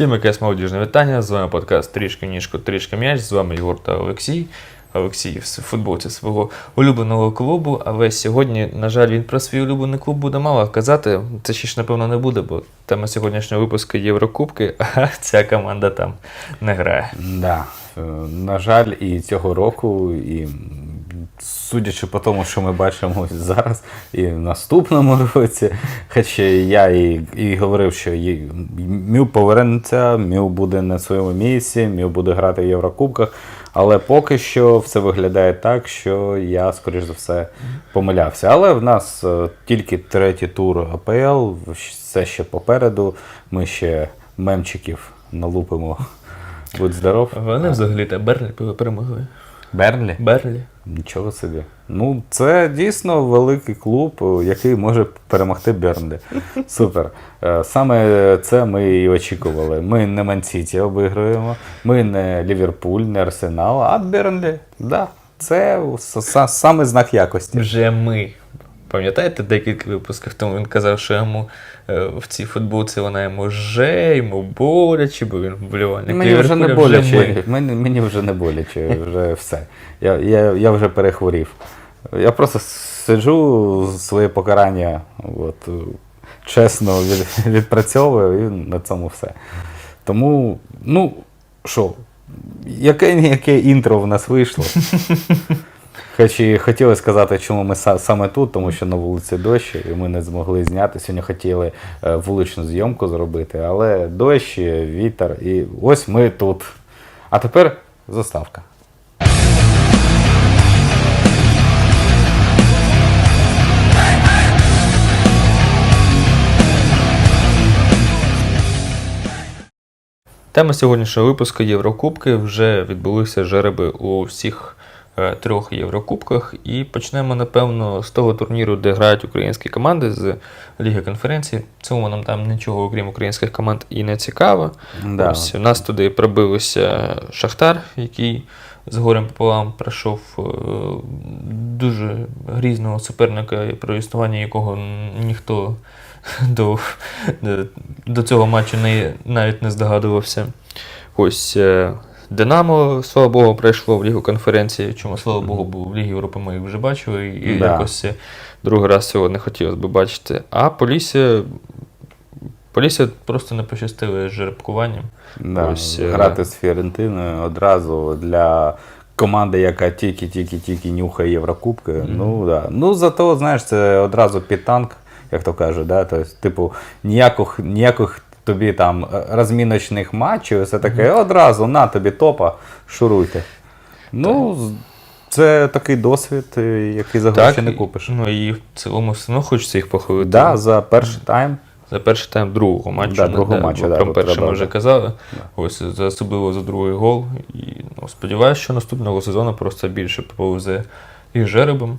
Всім якесь молодіжне вітання. З вами подкаст Трішки ніжко, трішки м'яч. З вами Єгор та Олексій. Олексій в футболці свого улюбленого клубу. Але сьогодні, на жаль, він про свій улюблений клуб буде мало казати. Це ще ж, напевно, не буде, бо тема сьогоднішнього випуску Єврокубки, а ця команда там не грає. Да. Е, На жаль, і цього року, і судячи по тому, що ми бачимо зараз, і в наступному році, хоча я і, і говорив, що Мю повернеться, Мю буде на своєму місці, Мю буде грати в Єврокубках. Але поки що все виглядає так, що я, скоріш за все, помилявся. Але в нас е, тільки третій тур АПЛ, все ще попереду. Ми ще мемчиків налупимо. Будь здоров. Вони взагалі та Берлі перемогли. Берлі? Берлі. Нічого собі. Ну, це дійсно великий клуб, е, який може перемогти Бернлі. Супер. Е, Саме це ми і очікували. Ми не Мансіті обігруємо, ми не Ліверпуль, не Арсенал, а Бернлі. Да, це саме знак якості. Вже ми. Пам'ятаєте, декілька випусків тому він казав, що йому е, в цій футболці вона йому же, йому боляче, бо він вболівальник. Мені вже не боляче. ми. Мені, мені вже не боляче, вже все. Я, я, я вже перехворів. Я просто сиджу своє покарання, от, чесно від, відпрацьовую і на цьому все. Тому, ну, що, яке яке інтро в нас вийшло. Хоч і хотіли сказати, чому ми саме тут, тому що на вулиці дощ, і ми не змогли зняти. Сьогодні хотіли е, вуличну зйомку зробити, але дощ, вітер, і ось ми тут. А тепер заставка. Тема сьогоднішнього випуску Єврокубки. Вже відбулися жереби у всіх е, трьох Єврокубках. І почнемо, напевно, з того турніру, де грають українські команди з Ліги конференції. В цьому нам там нічого, окрім українських команд, і не цікаво. Да. Ось у нас туди пробилися Шахтар, який з горем пополам пройшов е, дуже грізного суперника, про існування якого ніхто до, до цього матчу не, навіть не здогадувався. Ось е, Динамо, слава Богу, пройшло в Лігу конференції. Чому, слава Богу, бо в Лігі Європи ми їх вже бачили, і Да. якось другий раз цього не хотілося б бачити. А Полісся, Полісся просто не пощастило з жеребкуванням. Да, Ось, е, грати з Фіорентиною одразу для команди, яка тільки-тільки-тільки нюхає Єврокубки. Ну, да. ну зато, знаєш, це одразу під танк, як то кажуть. Да? Тобто, типу, ніяких, ніяких тобі там е, розміночних матчів, все таке, одразу на тобі топа, шуруйте. Ну, це такий досвід, е, який за гроші не купиш. Ну і в цілому все одно хочеться їх похвалити. Да, за перший тайм. За перший тайм другого матчу. Да, другого матчу, да, Про перший ми вже да. казали. Ось особливо за другий гол. І ну, сподіваюся, що наступного сезону просто більше повезе і жеребом.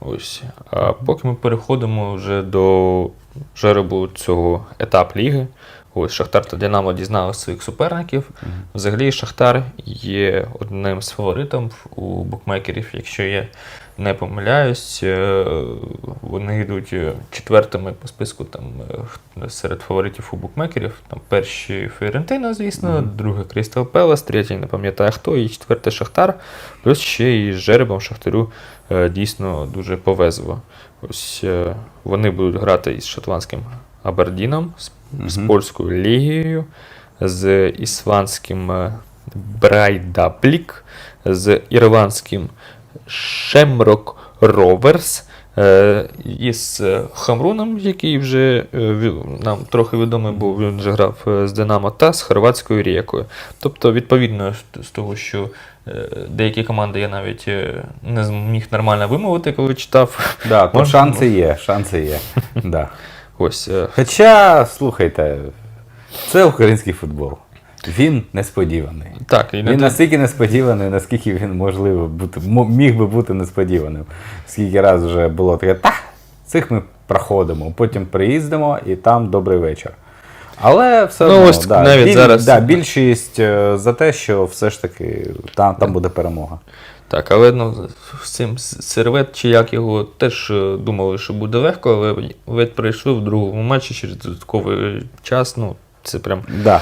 Ось. А поки ми переходимо вже до жеребу цього етап ліги. Ось Шахтар та Динамо дізналися своїх суперників. Взагалі, Шахтар є одним з фаворитів у букмекерів, якщо я не помиляюсь. Е, Вони йдуть е, четвертими по списку там, е, серед фаворитів у букмекерів. Там перші Фіорентина, звісно, другий Крістал Пелес, третій не пам'ятаю хто, і четвертий Шахтар. Плюс ще і з жеребом Шахтарю дійсно дуже повезло. Ось вони будуть грати із шотландським Абердіном, з, з польською лігією, з ісландським е, Брайдаблік, з ірландським Шемрок Роверс. е, Із е, Хамруном, який вже е, нам трохи відомий був, він вже грав е, з Динамо, та з хорватською рікою. Тобто, відповідно з- того, що е, деякі команди я навіть е, не зміг нормально вимовити, коли читав. Да, то шанси є, шанси є. Да. Ось е, Хоча, слухайте, це український футбол. Він несподіваний. так, і не Він те- настільки несподіваний, наскільки він можливо бути, міг би бути несподіваним. Скільки раз вже було таке, та, цих ми проходимо, потім приїздимо і там добрий вечір. Але все Ну, одно, ось да, навіть зараз- да, більшість е, за те, що все ж таки там, там буде перемога. Так, але ну, з цим сервет, чи як його теж е, думали, що буде легко, але ледь пройшли в другому матчі через додатковий час. Ну, Це прям. Да.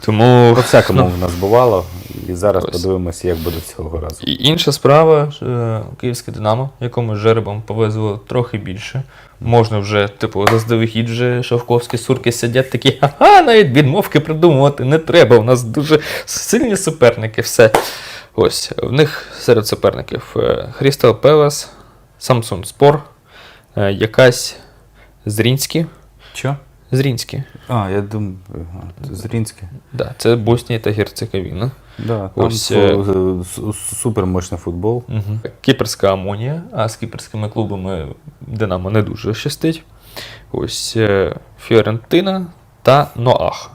Тому По всякому ну, в нас бувало. І зараз Ось. подивимося, як буде цього разу. І інша справа, е, київське Динамо, якому жеребом повезло трохи більше. Можна вже, типу, заздалегідь вже шовковські сурки сидять такі, ага, навіть відмовки придумувати не треба. У нас дуже сильні суперники. Все. Ось, в них серед суперників Хрістал Пелес, Самсун Спор, е, якась Зрінські. Що? Зрінські. А, я думаю, ага, Зрінське. Да, це Боснія та Герцеговіна. Да, там Ось, фу- с- супер мощний футбол. Угу. Кіперська амонія, а з кіперськими клубами Динамо не дуже щастить. Ось е, Фіорентина та Ноах.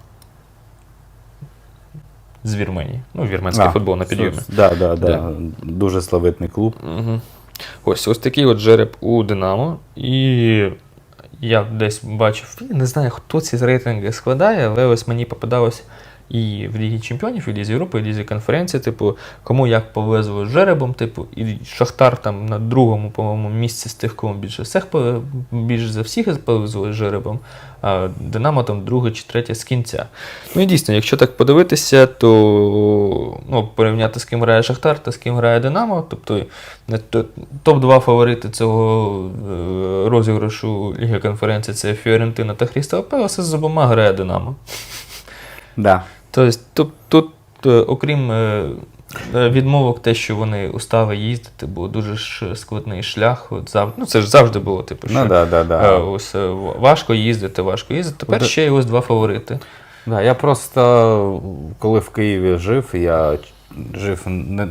З Вірменії. Ну, вірменський А, футбол на підйомі. Так, Да, да, да. Да. Дуже славетний клуб. Угу. Ось ось такий от жереб у Динамо. І я десь бачив, не знаю, хто ці рейтинги складає, але ось мені попадалось і в Лігі Чемпіонів, і Лізі Європи, і Лізі конференції, типу, кому як повезло з жеребом, типу, і Шахтар там на другому, по-моєму, місці з тих, кому більше всіх більше за всіх повезло з жеребом, а Динамо там друге чи третє з кінця. Ну і дійсно, якщо так подивитися, то ну, порівняти з ким грає Шахтар та з ким грає Динамо, тобто топ-2 фаворити цього е, розіграшу Ліги конференції це Фіорентина та Хрістал Пелес, з обома грає Динамо. Да. Тобто тут, е, окрім е, е, відмовок, те, що вони устали їздити, був дуже ж складний шлях. От зав... Ну, це ж завжди було, типу, що Ну, да, да, да. ось, важко їздити, важко їздити. Тепер ще є ось два фаворити. Да, я просто, коли в Києві жив, я жив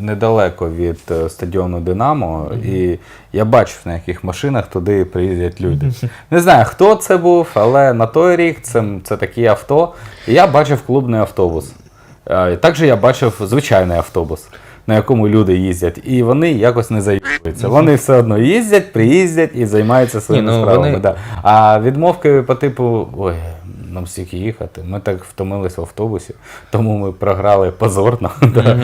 недалеко від е, стадіону Динамо, і я бачив, на яких машинах туди приїздять люди. Не знаю, хто це був, але на той рік це, це такі авто. І я бачив клубний автобус. Е, Також я бачив звичайний автобус. На якому люди їздять, і вони якось не заюбуються. Вони все одно їздять, приїздять і займаються своїми ну, справами. вони- Да. А відмовки по типу, ой, нам стільки їхати. Ми так втомилися в автобусі, тому ми програли позорно. да.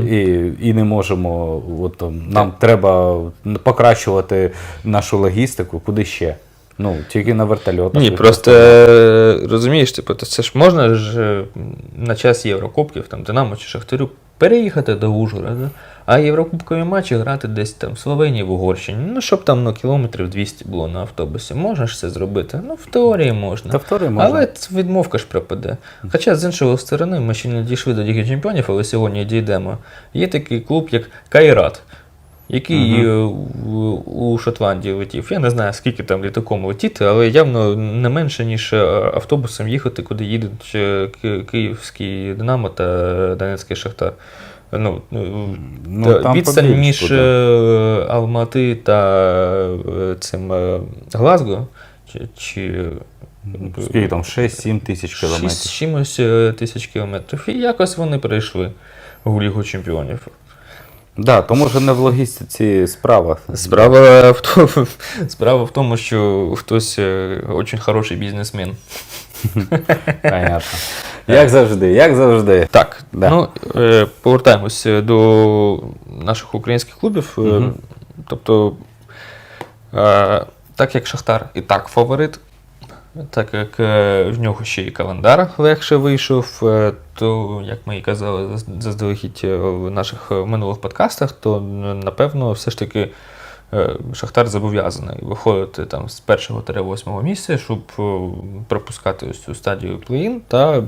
І, і не можемо. От, нам треба покращувати нашу логістику, куди ще. Ну, тільки на вертольотах. Ні, просто е, розумієш, типу, то це ж можна ж е, на час Єврокубків, там Динамо чи Шахтарю, переїхати до Ужгорода, а єврокубкові матчі грати десь там в Словенії, в Угорщині. Ну, щоб там ну, кілометрів 200 було на автобусі. Можна ж це зробити? Ну, в теорії можна. Та в теорії можна. Але відмовка ж пропаде. Хоча, з іншої сторони, ми ще не дійшли до Ліги Чемпіонів, але сьогодні дійдемо. Є такий клуб, як Кайрат, який е, в- у Шотландії летів. Я не знаю, скільки там літаком летіти, але явно не менше, ніж е, автобусом їхати, куди їдуть е, київський Динамо та Донецький Шахтар. Ну, ну, Ну, там відстань побільше між буде. е, Алмати та е, цим е, Глазго. Чи, чи Скільки там 6-7 тисяч кілометрів. чимось е, тисяч кілометрів. І якось вони прийшли у Лігу Чемпіонів. Да, тому що не в логістиці справа. Справа в тому, справа в тому що хтось дуже хороший бізнесмен. Понятно. Як завжди, як завжди. Так, Да. ну е, повертаємось до наших українських клубів. Е, Мгм. Тобто, е, так як Шахтар і так фаворит, так як е, в нього ще і календар легше вийшов, е, то, як ми і казали заздалегідь е, в наших е, минулих подкастах, то е, напевно все ж таки. е, Шахтар зобов'язаний виходити там з першого та восьмого місця, щоб е, пропускати ось цю стадію плей-ін та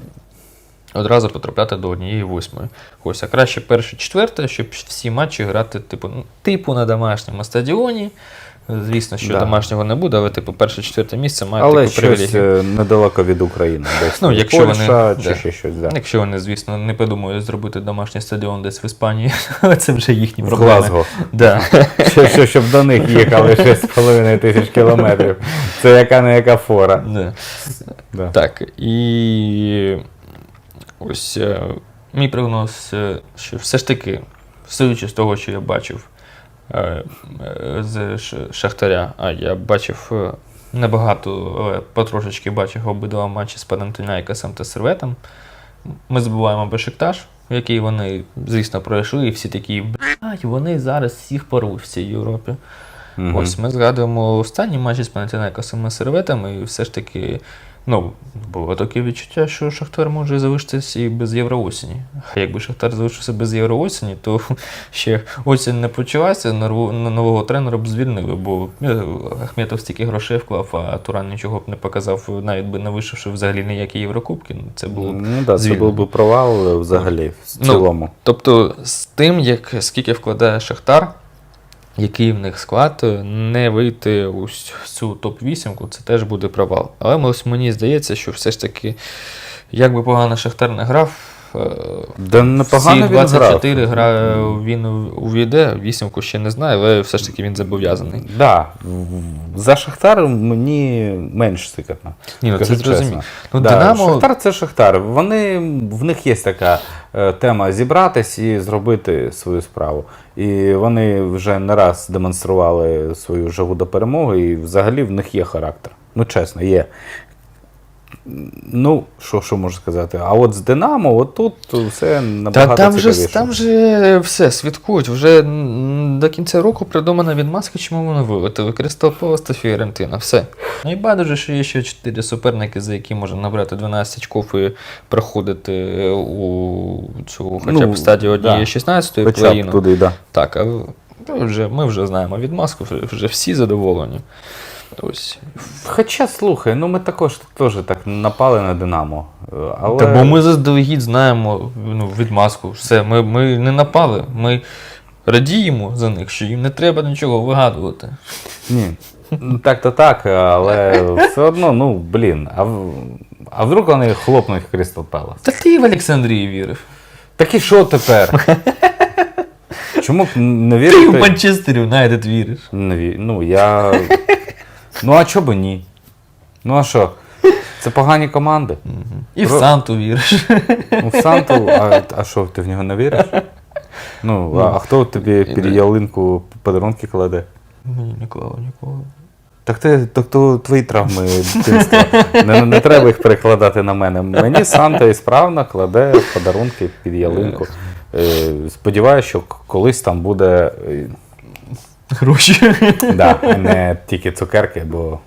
одразу потрапляти до однієї восьмої. Ось, а краще перше, четверте, щоб всі матчі грати, типу, ну, типу на домашньому стадіоні. Звісно, що Да. домашнього не буде, але типу перше, четверте місце має Але типу, щось привілегію. е, недалеко від України. Десь Ну, якщо Польща вони- чи да. ще щось. Да. Якщо вони, звісно, не подумають зробити домашній стадіон десь в Іспанії, але це вже їхні В проблеми. Глазго. Да. Що, що, щоб до них їхали 6,5 тисяч кілометрів. Це яка не яка фора. Да. Да. Так, і ось е, мій прогноз, е, що все ж таки, судячи з того, що я бачив е, е, з Ш- Шахтаря, а я бачив е, небагато, але потрошечки бачив обидва матчі з Панантиняйкасом та Серветом. Ми забуваємо Бешикташ, який вони, звісно, пройшли, і всі такі, блядь, вони зараз всіх порвуть в цій Європі. Мгм. Ось ми згадуємо останні матчі з Панатінайкосами серветами, і все ж таки. Ну, було таке відчуття, що Шахтар може залишитися і без Євроосені. А якби Шахтар залишився без Євроосені, то ще осінь не почалася, нового, нового тренера б звільнили, бо е, Ахметов стільки грошей вклав, а Туран нічого б не показав, навіть би не вийшовши взагалі ніякі Єврокубки. Ну, Це було б Ну да, це був би провал е, взагалі в Ну, цілому. Тобто, з тим, як скільки вкладає Шахтар, який в них склад, не вийти у цю топ-8, це теж буде провал. Але ось мені здається, що все ж таки, як би погано Шахтар не грав, е, Да непогано всі він грав. 24 гра він увійде, вісімку ще не знаю, але все ж таки він зобов'язаний. Да. За Шахтар мені менш сикотно. Ні, ну це зрозуміло. Ну, да, Динамо, Шахтар це Шахтар. Вони, в них є така е, тема зібратись і зробити свою справу. І вони вже не раз демонстрували свою жагу до перемоги, і взагалі в них є характер. Ну, чесно, є. Ну, що, що можу сказати? А от з Динамо, от тут все Та набагато там же, там же все, святкують. Вже до кінця року придумана відмазка, чому вони вилетіли. Кристал Палас та Фіорентина. Все. Ну і байдуже, що є ще чотири суперники, за які можна набрати 12 очков і проходити у цю хоча б Ну, стадію однієї да. 16 Хоча б туди, да. Так, а ми вже, ми вже знаємо відмазку, вже всі задоволені. Ось. Хоча, слухай, ну ми також теж так напали на Динамо. Але... Та бо ми заздалегідь знаємо ну, відмазку. Все, ми, ми не напали. Ми радіємо за них, що їм не треба нічого вигадувати. Ні. Так-то так, але все одно, ну, блін, а, а вдруг вони хлопнуть Крістал Пелас? Та ти в Олександрії вірив. Так і що тепер? Чому б не Ти в вірити? Манчестер Юнайтед віриш. Не ві- Ну, я. Ну, а чого б ні? Ну, а що? Це погані команди. І в Санту віриш. Ну, в Санту, а, а що, ти в нього не віриш? Ну, а, а хто тобі під ялинку подарунки кладе? Мені не клало ніколи. Так ти так то твої травми дитинства. Не, не треба їх перекладати на мене. Мені Санта і справно кладе подарунки під ялинку. Е, Сподіваюся, що к- колись там буде е, Гроші. да, не тільки цукерки, бо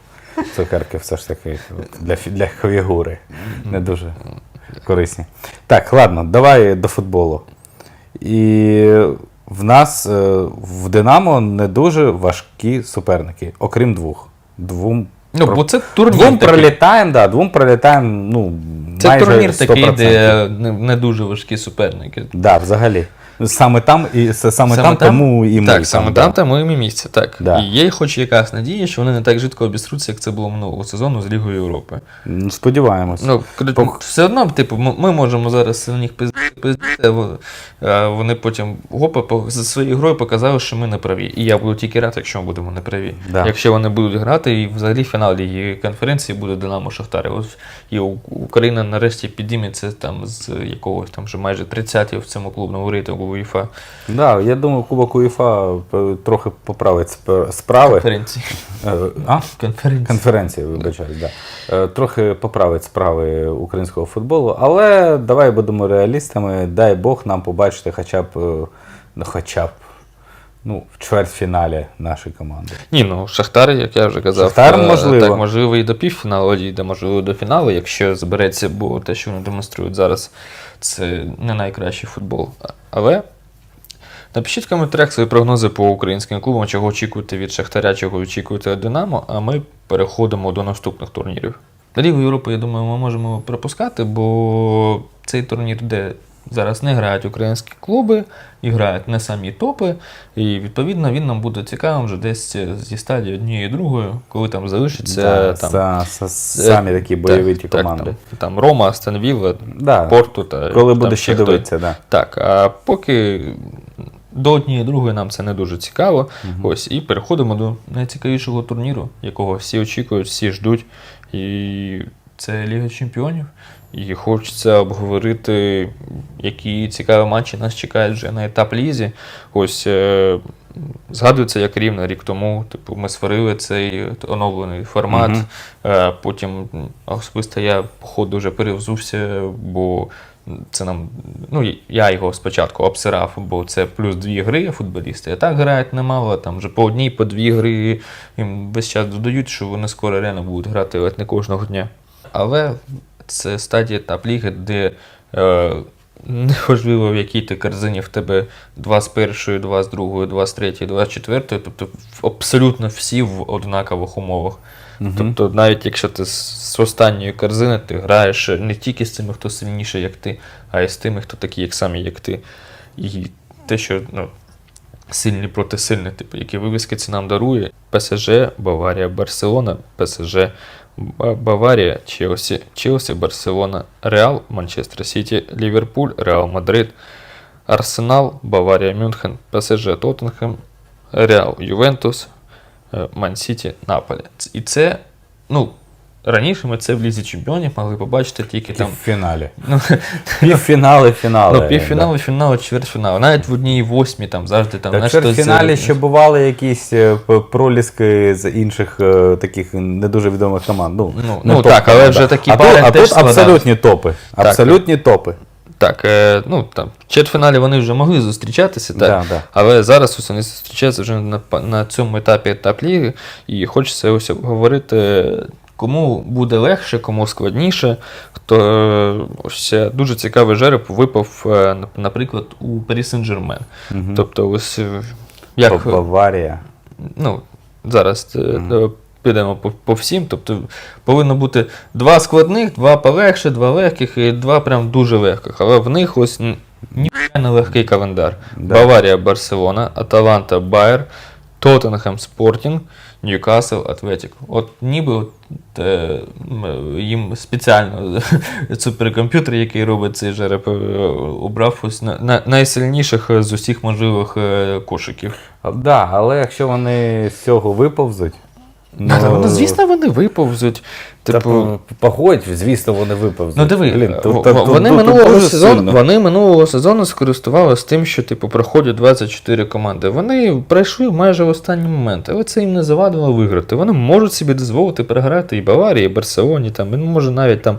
цукерки все ж таки для, для фігури не дуже корисні. Так, ладно, давай до футболу. І в нас е, в Динамо не дуже важкі суперники, окрім двох. Двом Ну, бо це турнір. Двом такий. пролітаємо, да, двом пролітаємо, ну, Це майже турнір такий, 100%. де не, не дуже важкі суперники. Да, взагалі. Саме там, і с- саме, там, тому і ми. Так, саме да. там, тому і ми місце. Так. Да. І є хоч якась надія, що вони не так жидко обіструться, як це було минулого сезону з Лігою Європи. Сподіваємось. Ну, Пох- все одно, типу, ми, можемо зараз на них пиздити, а вони потім гопа за своєю грою показали, що ми не праві. І я буду тільки рад, якщо ми будемо не праві. Да. Якщо вони будуть грати, і взагалі фінал Ліги конференції буде Динамо Шахтар. І Україна нарешті підійметься там з якогось там вже майже 30 в цьому клубному рейтингу УЄФА Да, я думаю, Кубок УЄФА е, трохи поправить справи. конференції. Е, А? Конференції. Конференції, вибачаюсь, да. Е, Трохи поправить справи українського футболу, але давай будемо реалістами. Дай Бог нам побачити хоча б, ну, хоча б ну, в чвертьфіналі нашої команди. Ні, ну Шахтар, як я вже казав, Шахтар, е, можливо. так можливо і до півфіналу дійде, можливо, до фіналу, якщо збереться, бо те, що вони демонструють зараз, це не найкращий футбол. Але напишіть в коментарях свої прогнози по українським клубам, чого очікуєте від Шахтаря, чого очікуєте від Динамо, а ми переходимо до наступних турнірів. Лігу Європи, я думаю, ми можемо пропускати, бо цей турнір, де зараз не грають українські клуби і грають не самі топи. І відповідно він нам буде цікавим вже десь зі стадії однієї другої, коли там залишиться Да, там, са- са- самі такі бойовиті так, команди. Там, там Рома, Астон Да. Порту та Коли там буде ще дивитися, да. Так, а поки до однієї другої нам це не дуже цікаво. Ось, і переходимо до найцікавішого турніру, якого всі очікують, всі ждуть. І це Ліга Чемпіонів. І хочеться обговорити, які цікаві матчі нас чекають вже на етап лізі. Ось е, згадується, як рівно рік тому. Типу, ми сварили цей оновлений формат. Мгм. Е, потім особисто я, походу, вже перевзувся, бо це нам, ну, я його спочатку обсирав, бо це плюс дві гри футболісти. А так грають немало, там вже по одній, по дві гри їм весь час додають, що вони скоро реально будуть грати ледь не кожного дня. Але це стадія етап ліги, де е, неважливо, в якій ти корзині в тебе два з першої, два з другої, два з третьої, два з четвертої, тобто абсолютно всі в однакових умовах. Тобто, навіть якщо ти з з останньої корзини, ти граєш не тільки з тими, хто сильніший, як ти, а й з тими, хто такі, як самі, як ти. І те, що ну, сильні проти сильних, типу, які вивіски це нам дарує. ПСЖ, Баварія, Барселона, ПСЖ, Ба- Баварія, Челсі, Челсі, Барселона, Реал, Манчестер Сіті, Ліверпуль, Реал Мадрид, Арсенал, Баварія, Мюнхен, ПСЖ, Тоттенхем, Реал, Ювентус, е, Ман Сіті, Наполі. Ц- І це, ну, раніше ми це в Лізі Чемпіонів могли побачити тільки Там там. в фіналі. Ну, Півфінали, фінали. ну, півфіналу, фінал, чвертьфінал. Навіть в одній восьмій там завжди там Так, знаєш, в хтось, фіналі е, ще бували якісь е, проліски з інших е, таких не дуже відомих команд. Ну, Ну, ну топ, так, але вже такі а пари а тут абсолютні топи. Абсолютні топи. Так, е, ну там в четвертьфіналі вони вже могли зустрічатися, так. Да, да. Але зараз ось вони зустрічаються вже на, на цьому етапі етап ліги, і хочеться ось говорити, кому буде легше, кому складніше. Хто е, ось дуже цікавий жереб випав, е, наприклад, у Парі Сен-Жермен. Тобто, ось е, як Баварія. ну, зараз е, підемо по, по всім. Тобто повинно бути два складних, два полегше, два легких і два прям дуже легких. Але в них ось не легкий календар. Да. Баварія, Барселона, Аталанта, Байер, Тоттенхем, Спортінг, Ньюкасл, Атлетік. От ніби от, е, їм спеціально суперкомп'ютер, який робить цей жереб, е, обрав ось на, на, найсильніших е, з усіх можливих е, кошиків. Так, да, але якщо вони з цього виповзуть. Ну, звісно, вони виповзуть. Та, Типу, погодь, звісно, вони виповзуть. ну диви, Блін, тут- тут- вони, тут минулого сезону, вони минулого сезону скористувалися тим, що типу, проходять 24 команди. Вони пройшли майже в останній момент, але це їм не завадило виграти. Вони можуть собі дозволити переграти і Баварії, і Барселоні, там, і може навіть там.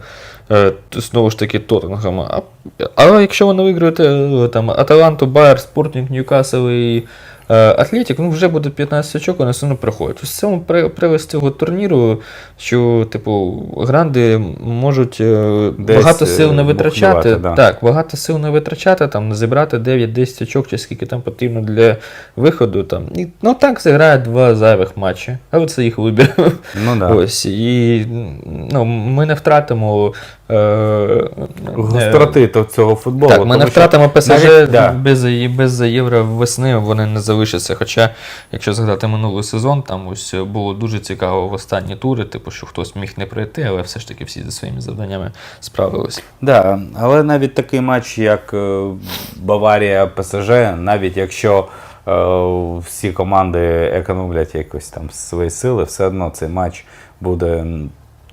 е, Знову ж таки, Тоттенгема. А, але якщо вони виграють е, там, Аталанту, Байер, Спортінг, Ньюкасл і Атлетік, ну вже буде 15 очок, вони все одно проходять. Ось в цьому при- прелесть цього турніру, що, типу, гранди можуть е, Десь, багато сил не е, витрачати. да. Так, багато сил не витрачати, там, зібрати 9-10 очок, чи скільки там потрібно для виходу. Там. І, ну так зіграють два зайвих матчі. Але це їх вибір. Ну, да. Ось. І ну, ми не втратимо. Е, е, цього футболу. так, ми не втратимо ПСЖ навіть- да. без, без євро весни вони не залишаться. Хоча, якщо згадати минулий сезон, там ось було дуже цікаво в останні тури, типу, що хтось міг не прийти, але все ж таки всі зі своїми завданнями справились. Да, але навіть такий матч, як е, Баварія ПСЖ, навіть якщо е, всі команди економлять якось там свої сили, все одно цей матч буде.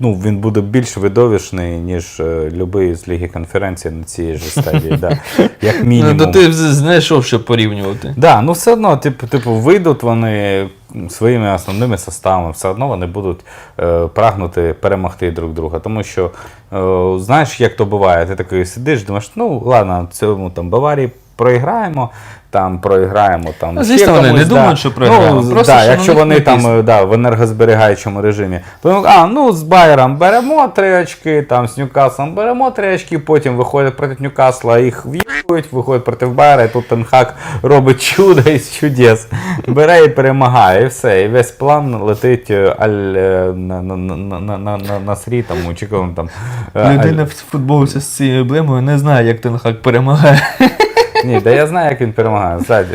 Ну, він буде більш видовищний, ніж е, любий з Ліги конференції на цій же стадії. Да. Як мінімум. Ну, то ти знайшов, що порівнювати. Да, ну все одно, типу, типу, вийдуть вони своїми основними составами, все одно вони будуть е, прагнути перемогти друг друга. Тому що, е, знаєш, як то буває, ти такий сидиш, думаєш, ну ладно, цьому там Баварії проіграємо, там проіграємо. Там, Ну, звісно, вони не думають, що програємо. Ну, Просто, да, що якщо вони там да, в енергозберігаючому режимі. То, а, ну з Байером беремо три очки, там з Ньюкаслом беремо три очки, потім виходять проти Ньюкасла, їх в'їбують, виходять проти Байера, і тут Тенхак робить чудо із чудес. Бере і перемагає, і все. І весь план летить е, аль е, на, на, на, на, на, на, срі, там, коли там. е, аль- Людина в футболці з цією емблемою не знає, як Тенхак перемагає. Ні, да я знаю, як він перемагає. Ззаді.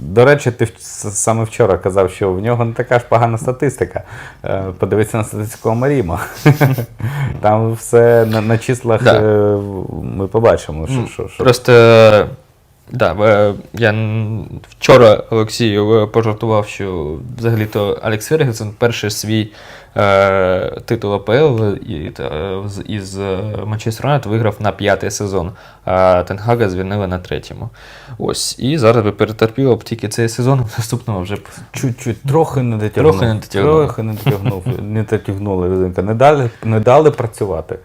До речі, ти саме вчора казав, що в нього не така ж погана статистика. Е, Подивися на статистику Маріма. Там все на, на числах Да. е, ми побачимо, що, що, що. Просто да, е, я вчора Олексію е, пожартував, що взагалі-то Алекс Фергюсон перший свій е, титул АПЛ е, із Манчестер Юнайтед виграв на п'ятий сезон, а Тенхага звільнили на третьому. Ось. І зараз би перетерпіло б тільки цей сезон, наступного вже Чуть-чуть, трохи не дотягнув. Трохи не дотягнув. Трохи не дотягнув. Не дотягнули. Не дали, не дали працювати.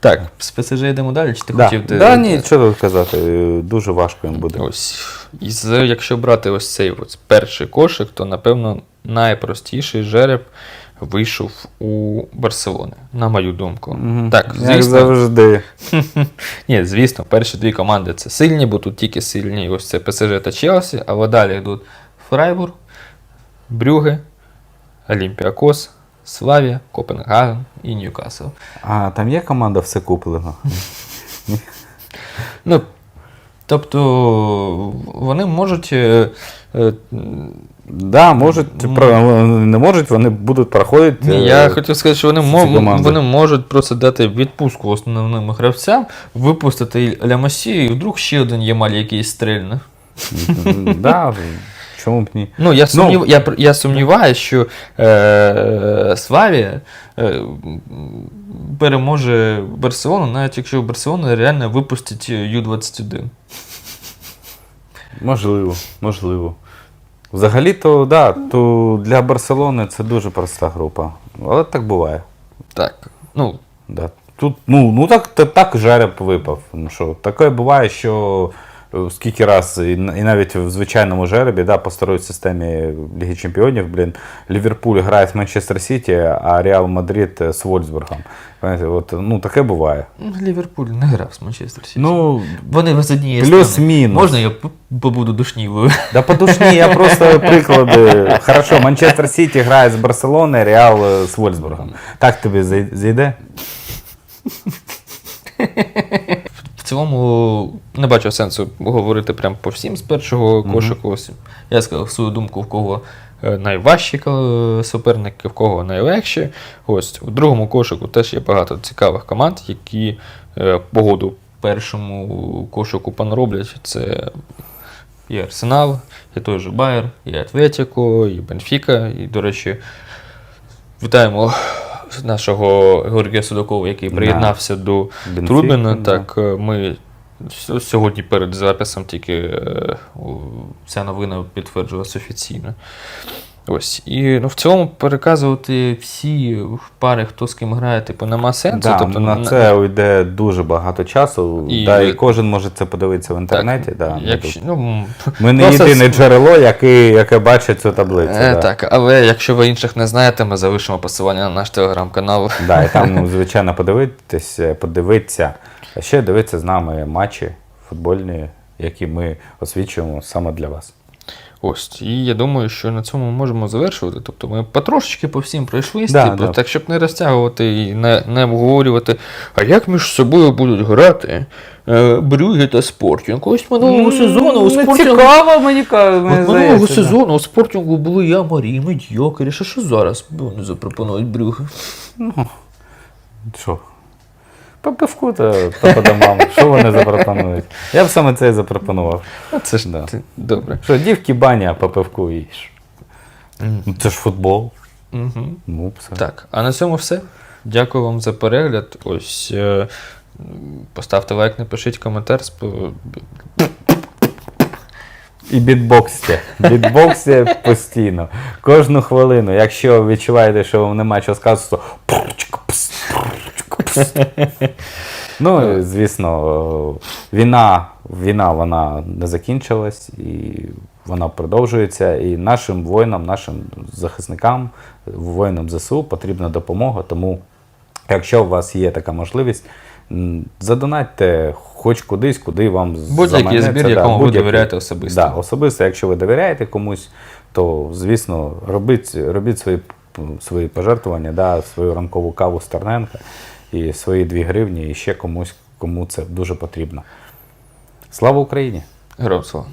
Так, з ПСЖ йдемо далі, чи ти Да, хотів ти- да, ні, що тут казати, е, дуже важко їм буде. Ось. І з, якщо брати ось цей ось перший кошик, то напевно найпростіший жереб вийшов у Барселони, на мою думку. Мгм. Так, Як завжди. ні, звісно, перші дві команди це сильні, бо тут тільки сильні. Ось це ПСЖ та Челсі, але далі йдуть Фрайбург, Брюге, Олімпіакос, Славія, Копенгаген і Ньюкасл. А там є команда все куплено. Ну, тобто вони можуть. е, е, Да, можуть, не можуть, вони будуть проходити. Ні, е, я хотів сказати, що вони, ці мо- вони можуть просто дати відпустку основним гравцям, випустити Лямасі, і вдруг ще один Ямаль якийсь стрельне. м, Да, чому б ні? Ну, я, Ну, я, я сумніваюся, що е, Славія е, переможе Барселону, навіть якщо Барселона реально випустить Ю-21. Можливо, можливо. Взагалі-то, да, то для Барселони це дуже проста група. Але так буває. Так. Ну, Да. Тут, ну, ну так, та- так жереб випав. Ну, що, таке буває, що е, скільки раз, і, навіть в звичайному жеребі, да, по старій системі Ліги Чемпіонів, блін, Ліверпуль грає з Манчестер Сіті, а Реал Мадрид з Вольсбургом. Знаєте, От, ну, таке буває. Ліверпуль не грав з Манчестер Сіті. Ну, Вони з однієї Плюс-мінус. Можна я побуду душнівою? Да подушні, я просто приклади. Хорошо, Манчестер Сіті грає з Барселони, Реал е, з Вольсбургом. Так тобі зай- зайде? Цілому не бачу сенсу говорити прям по всім з першого кошику. Ось Я сказав свою думку, в кого е, найважчі е, суперники, в кого найлегші. Ось у другому кошику теж є багато цікавих команд, які е, погоду першому кошику панроблять. Це і Арсенал, і той же Байер, і Атлетіко, і Бенфіка. І, до речі, вітаємо нашого Георгія Судакова, який Да. приєднався до Бенфіка, Трубіна. да. Так, е, ми сьогодні перед записом тільки е, ця новина підтверджувалася офіційно. Ось. І ну, в цілому переказувати всі пари, хто з ким грає, типу, нема сенсу. Да, тобто, на це уйде дуже багато часу, І- да, і кожен може це подивитися в так, інтернеті. да, якщо, ну, ми не просто єдине джерело, яке, яке бачить цю таблицю. Е, да. Так, але якщо ви інших не знаєте, ми залишимо посилання на наш телеграм-канал. Да, і там, ну, звичайно, подивитися, подивитися, а ще дивитися з нами матчі футбольні, які ми освічуємо саме для вас. Ось. І я думаю, що на цьому ми можемо завершувати. Тобто ми потрошечки по всім пройшлися, Да, да. так, щоб не розтягувати і не, не обговорювати, а як між собою будуть грати е, Брюге та Спортінг. Ось минулого сезону у Спортінгу. цікаво, мені От минулого сезону у Спортінгу були Ямарі, і Медьокері. Що, що зараз вони запропонують Брюге? Що? По пивку та, та по домам. Що вони запропонують? Я б саме це і запропонував. А це ж Да. ти- добре. Що, дівки баня, по пивку їж. Ну, Це ж футбол. Угу. Ну, все. Так, а на цьому все. Дякую вам за перегляд. Ось е, м, поставте лайк, напишіть коментар. сп- І бітбоксте. Бітбоксте постійно. Кожну хвилину. Якщо відчуваєте, що вам немає чого сказати, то. Пс. Ну, звісно, війна, війна вона не закінчилась і вона продовжується. І нашим воїнам, нашим захисникам, воїнам ЗСУ потрібна допомога. Тому, якщо у вас є така можливість, задонатьте хоч кудись, куди вам Будь-який збір, да, якому будь-який. довіряєте особисто. Да, особисто, якщо ви довіряєте комусь, то звісно робіть, робіть свої, свої пожертвування, да, свою ранкову каву Стерненка і свої 2 гривні, і ще комусь, кому це дуже потрібно. Слава Україні! Героям слава.